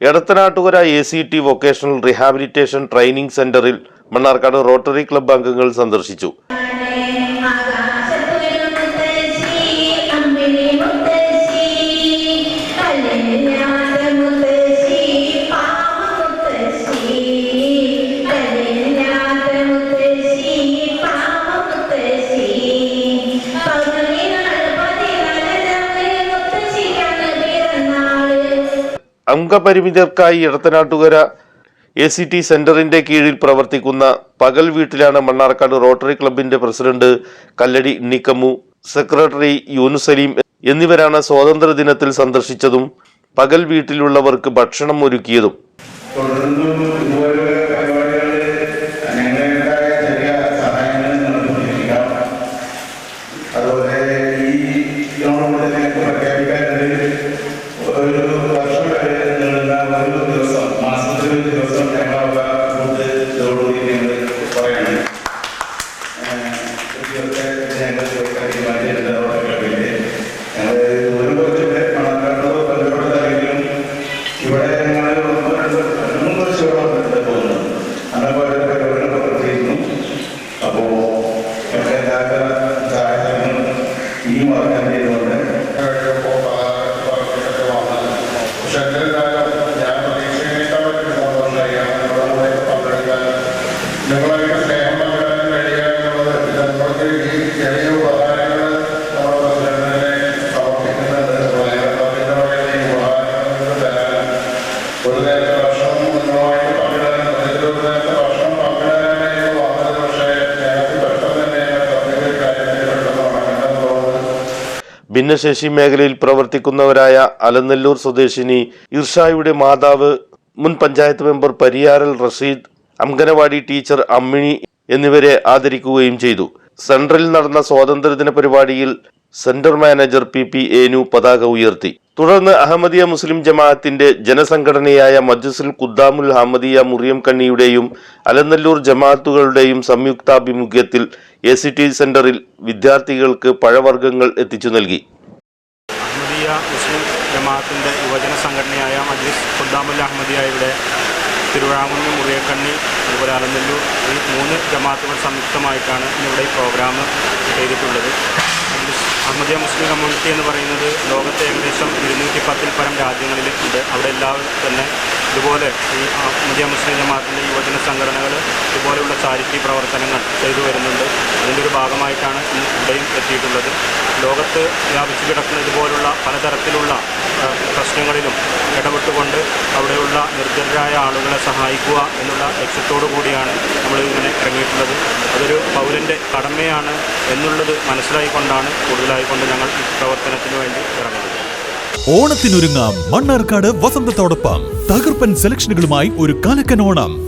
Edathanattukara A C T vocational rehabilitation training സെന്ററിൽ Mannarkkad rotary club അംഗങ്ങൾ സന്ദർശിച്ചു. അംഗപരിമിതർക്കായി ഇടത്തനാട്ടുകര എ സി ടി സെന്ററിന്റെ കീഴിൽ പ്രവർത്തിക്കുന്ന പകൽ വീട്ടിലാണ് മണ്ണാർക്കാട് റോട്ടറി ക്ലബിന്റെ പ്രസിഡന്റ് കല്ലടി നിക്കമു സെക്രട്ടറി യൂനുസലീം എന്നിവരാണ് സ്വാതന്ത്ര്യ ദിനത്തിൽ സന്ദർശിച്ചതും പകൽ വീട്ടിലുള്ളവർക്ക് ഭക്ഷണം ഒരുക്കിയതും. അതുപോലെ ഈ പ്രഖ്യാപിക്കാനുണ്ട് ഒരു വർഷം ഒരു ദിവസം മാസത്തിലൊരു ദിവസം ഭിന്നശേഷി മേഖലയിൽ പ്രവർത്തിക്കുന്നവരായ അലനെല്ലൂർ സ്വദേശിനി ഇർഷായുടെ മാതാവ് മുൻ പഞ്ചായത്ത് മെമ്പർ പരിയാരൽ റഷീദ് അംഗനവാടി ടീച്ചർ അമ്മിണി എന്നിവരെ ആദരിക്കുകയും ചെയ്തു. സെൻട്രലിൽ നടന്ന സ്വാതന്ത്ര്യദിന പരിപാടിയിൽ സെന്റർ മാനേജർ പി പി ഏനു പതാക ഉയർത്തി. തുടർന്ന് അഹമ്മദിയ മുസ്ലിം ജമാഅത്തിന്റെ ജനസംഘടനയായ മജസുൽ ഖുദ്ദാമുൽ അഹമ്മദിയ മുറിയം കണ്ണിയുടെയും അലനല്ലൂർ ജമാഅത്തുകളുടെയും സംയുക്താഭിമുഖ്യത്തിൽ എ സി ടി സെന്ററിൽ വിദ്യാർത്ഥികൾക്ക് പഴവർഗങ്ങൾ എത്തിച്ചു നൽകി. അഹമ്മദിയ മുസ്ലിം ജമാഅത്തിന്റെ യുവജന സംഘടനയായ മജ്ലിസ് ഖുദ്ദാമുൽ അഹമ്മദിയയുടെ തിരുവിഴാമണ്ണി മുറിയക്കണ്ണി അതുപോലെ അലനല്ലൂർ ഈ മൂന്ന് ജമാത്തുകൾ സംയുക്തമായിട്ടാണ് ഇന്നിവിടെ ഈ പ്രോഗ്രാം ചെയ്തിട്ടുള്ളത്. അഹമ്മദിയ മുസ്ലിം കമ്മ്യൂണിറ്റി എന്ന് പറയുന്നത് ലോകത്തെ ഏകദേശം ഇരുന്നൂറ്റി പത്തിൽ പരം രാജ്യങ്ങളിൽ ഉണ്ട്. അവിടെ എല്ലാവരും തന്നെ ഇതുപോലെ ഈ അഹമ്മദിയ മുസ്ലിം ജമാഅത്തിന്റെ യുവജന സംഘടനകൾ ഇതുപോലെയുള്ള ചാരിറ്റി പ്രവർത്തനങ്ങൾ ചെയ്തു വരുന്നുണ്ട്. അതിന്റെ ഒരു ഭാഗമായിട്ടാണ് ഇവിടെയും എത്തിയിട്ടുള്ളത്. ലോകത്ത് വ്യാപിച്ചു കിടക്കുന്ന ഇതുപോലുള്ള പലതരത്തിലുള്ള പ്രശ്നങ്ങളിലും ഇടപെട്ടുകൊണ്ട് അവിടെയുള്ള നിർദ്ധരായ ആളുകളെ സഹായിക്കുക എന്നുള്ള ലക്ഷ്യത്തോടു കൂടിയാണ് നമ്മൾ ഇങ്ങനെ ഇറങ്ങിയിട്ടുള്ളത്. അതൊരു പൗരന്റെ കടമയാണ് എന്നുള്ളത് മനസ്സിലായിക്കൊണ്ടാണ് കൂടുതലായിക്കൊണ്ട് ഞങ്ങൾ ഈ പ്രവർത്തനത്തിന് വേണ്ടി ഇറങ്ങുന്നത്. ഓണത്തിനൊരുങ്ങാം മണ്ണാർക്കാട് വസന്തത്തോടൊപ്പം. തകർപ്പൻ സെലക്ഷനുകളുമായി ഒരു കലക്കൻ ഓണം.